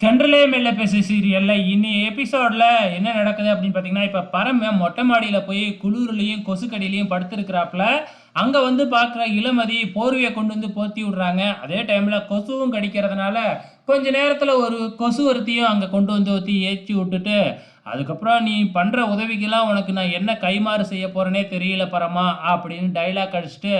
தென்றலே மெல்ல பேசு சீரியலில் இன்னி எபிசோடில் என்ன நடக்குது அப்படின்னு பார்த்தீங்கன்னா இப்போ பரம மொட்டை மாடியில் போய் குளிர்லையும் கொசுக்கடியிலையும் படுத்துருக்கிறாப்புல. அங்கே வந்து பார்க்குற இளமதி போர்வையை கொண்டு வந்து போத்தி விடுறாங்க. அதே டைமில் கொசுவும் கடிக்கிறதுனால கொஞ்ச நேரத்தில் ஒரு கொசு ஒருத்தியும் அங்கே கொண்டு வந்து ஊற்றி ஏற்றி விட்டுட்டு அதுக்கப்புறம் நீ பண்ணுற உதவிக்கெல்லாம் உனக்கு நான் என்ன கைமாறு செய்ய போகிறேனே தெரியல பரமா அப்படின்னு டைலாக் அடிச்சுட்டு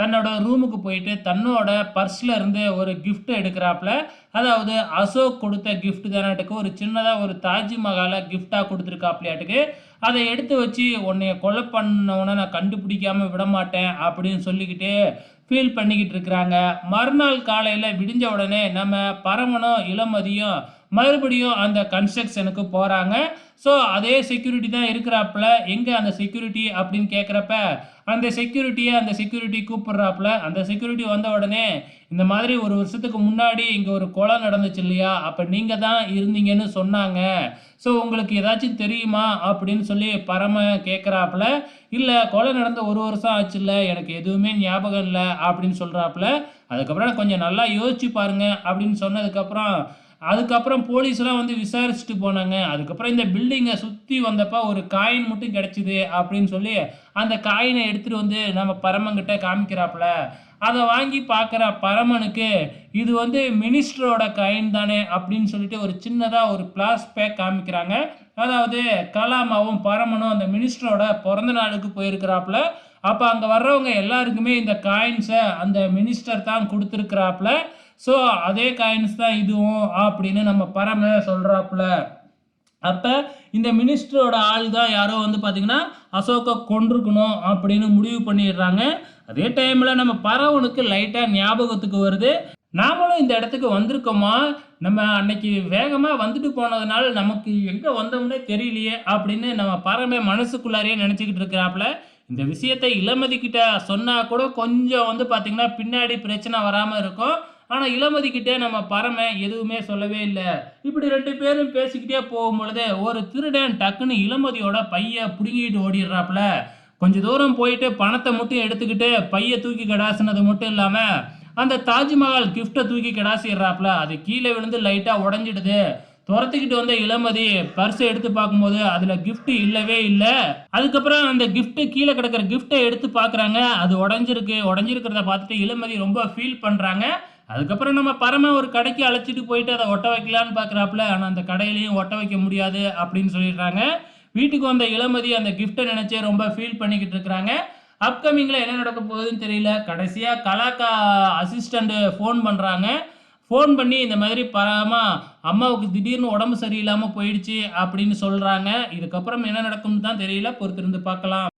தன்னோட ரூமுக்கு போயிட்டு தன்னோட பர்ஸில் இருந்து ஒரு கிஃப்ட் எடுக்கிறாப்புல அதாவது அசோக் கொடுத்த கிஃப்ட் தானாட்டுக்கு ஒரு சின்னதாக ஒரு தாஜ்மஹாலை கிஃப்டாக கொடுத்துருக்காப்லையாட்டுக்கு. அதை எடுத்து வச்சு உன்னைய கொலை பண்ணவனை நான் கண்டுபிடிக்காமல் விட மாட்டேன் அப்படின்னு சொல்லிக்கிட்டு ஃபீல் பண்ணிக்கிட்டு இருக்கிறாங்க. மறுநாள் காலையில் விடிஞ்ச உடனே நம்ம பரமனும் இளமதியும் மறுபடியும் அந்த கன்ஸ்ட்ரக்ஷனுக்கு போகிறாங்க ஸோ அதே செக்யூரிட்டி தான் இருக்கிறாப்புல. எங்கே அந்த செக்யூரிட்டி அப்படின்னு கேட்குறப்ப அந்த செக்யூரிட்டியை அந்த செக்யூரிட்டி கூப்பிடுறாப்புல. அந்த செக்யூரிட்டி வந்த உடனே இந்த மாதிரி ஒரு வருஷத்துக்கு முன்னாடி இங்கே ஒரு கொலை நடந்துச்சு இல்லையா? அப்போ நீங்கள் தான் இருந்தீங்கன்னு சொன்னாங்க. ஸோ உங்களுக்கு ஏதாச்சும் தெரியுமா? அப்படின்னு சொல்லி பரம கேட்குறாப்புல இல்லை கொலை நடந்த ஒரு வருஷம் ஆச்சுல்ல எனக்கு எதுவுமே ஞாபகம் இல்லை. அப்படின்னு சொல்கிறாப்புல அதுக்கப்புறம் கொஞ்சம் நல்லா யோசிச்சு பாருங்க அப்படின்னு சொன்னதுக்கப்புறம் அதுக்கப்புறம் போலீஸ்லாம் வந்து விசாரிச்சுட்டு போனாங்க. அதுக்கப்புறம் இந்த பில்டிங்கை சுற்றி வந்தப்போ ஒரு காயின் மட்டும் கிடச்சிது அப்படின்னு சொல்லி அந்த காயினை எடுத்துகிட்டு வந்து நம்ம பரமங்கிட்ட காமிக்கிறாப்புல. அதை வாங்கி பார்க்குற பரமனுக்கு இது வந்து மினிஸ்டரோட காயின் தானே அப்படின்னு சொல்லிட்டு ஒரு சின்னதாக ஒரு பிளாஸ் பேக் காமிக்கிறாங்க. அதாவது கலாமாவும் பரமனும் அந்த மினிஸ்டரோட பிறந்த நாளுக்கு போயிருக்கிறாப்புல. அப்போ அங்கே வர்றவங்க எல்லாருக்குமே இந்த காயின்ஸை அந்த மினிஸ்டர் தான் கொடுத்துருக்குறாப்புல. ஸோ அதே காயின்ஸ் தான் இதுவும் அப்படின்னு நம்ம பரம சொல்கிறாப்புல அப்போ இந்த மினிஸ்டரோட ஆள் தான் யாரோ வந்து பார்த்தீங்கன்னா அசோக்கை கொண்டிருக்கணும் அப்படின்னு முடிவு பண்ணிடுறாங்க. அதே டைமில் நம்ம பரவனுக்கு லைட்டாக ஞாபகத்துக்கு வருது. நாமளும் இந்த இடத்துக்கு வந்திருக்கோமா? நம்ம அன்னைக்கு வேகமாக வந்துட்டு போனதுனால நமக்கு எங்கே வந்தோம்னே தெரியலையே அப்படின்னு நம்ம பரமே மனசுக்குள்ளாரையே நினச்சிக்கிட்டு இருக்கிறாப்புல. இந்த விஷயத்தை இளமதிக்கிட்ட சொன்னால் கூட கொஞ்சம் வந்து பார்த்திங்கன்னா பின்னாடி பிரச்சனை வராமல் இருக்கும். ஆனால் இளமதி கிட்டே நம்ம பரம எதுவுமே சொல்லவே இல்லை. இப்படி ரெண்டு பேரும் பேசிக்கிட்டே போகும்பொழுது ஒரு திருடன் டக்குன்னு இளமதியோட பைய பிடுங்கிட்டு ஓடிடுறாப்புல. கொஞ்ச தூரம் போயிட்டு பணத்தை மட்டும் எடுத்துக்கிட்டு பைய தூக்கி கடாசுனது மட்டும் இல்லாமல் அந்த தாஜ்மஹால் கிஃப்ட்டை தூக்கி கடாசிடுறாப்புல. அது கீழே விழுந்து லைட்டாக உடஞ்சிடுது. துரத்துக்கிட்டு வந்த இளமதி பர்ஸை எடுத்து பார்க்கும்போது அதில் கிஃப்ட் இல்லவே இல்லை. அதுக்கப்புறம் அந்த கிஃப்ட்டு கீழே கிடக்கிற கிஃப்ட்டை எடுத்து பார்க்குறாங்க. அது உடஞ்சிருக்கு. உடஞ்சிருக்கிறத பார்த்துட்டு இளமதி ரொம்ப ஃபீல் பண்ணுறாங்க அதுக்கப்புறம் நம்ம பரம ஒரு கடைக்கு அழைச்சிட்டு போயிட்டு அதை ஒட்ட வைக்கலான்னு பார்க்குறாப்புல ஆனால் அந்த கடையிலையும் ஒட்ட வைக்க முடியாது அப்படின்னு சொல்லிடுறாங்க. வீட்டுக்கு வந்த இளமதி அந்த கிஃப்ட்டை நினச்சே ரொம்ப ஃபீல் பண்ணிக்கிட்டு இருக்கிறாங்க. அப்கமிங்கில் என்ன நடக்க போகுதுன்னு தெரியல. கடைசியாக கலாக்கா அசிஸ்டண்ட்டு ஃபோன் பண்ணுறாங்க ஃபோன் பண்ணி இந்த மாதிரி பரமா அம்மாவுக்கு திடீர்னு உடம்பு சரியில்லாமல் போயிடுச்சு அப்படின்னு சொல்கிறாங்க இதுக்கப்புறம் என்ன நடக்கும்னு தான் தெரியல. பொறுத்திருந்து பார்க்கலாம்.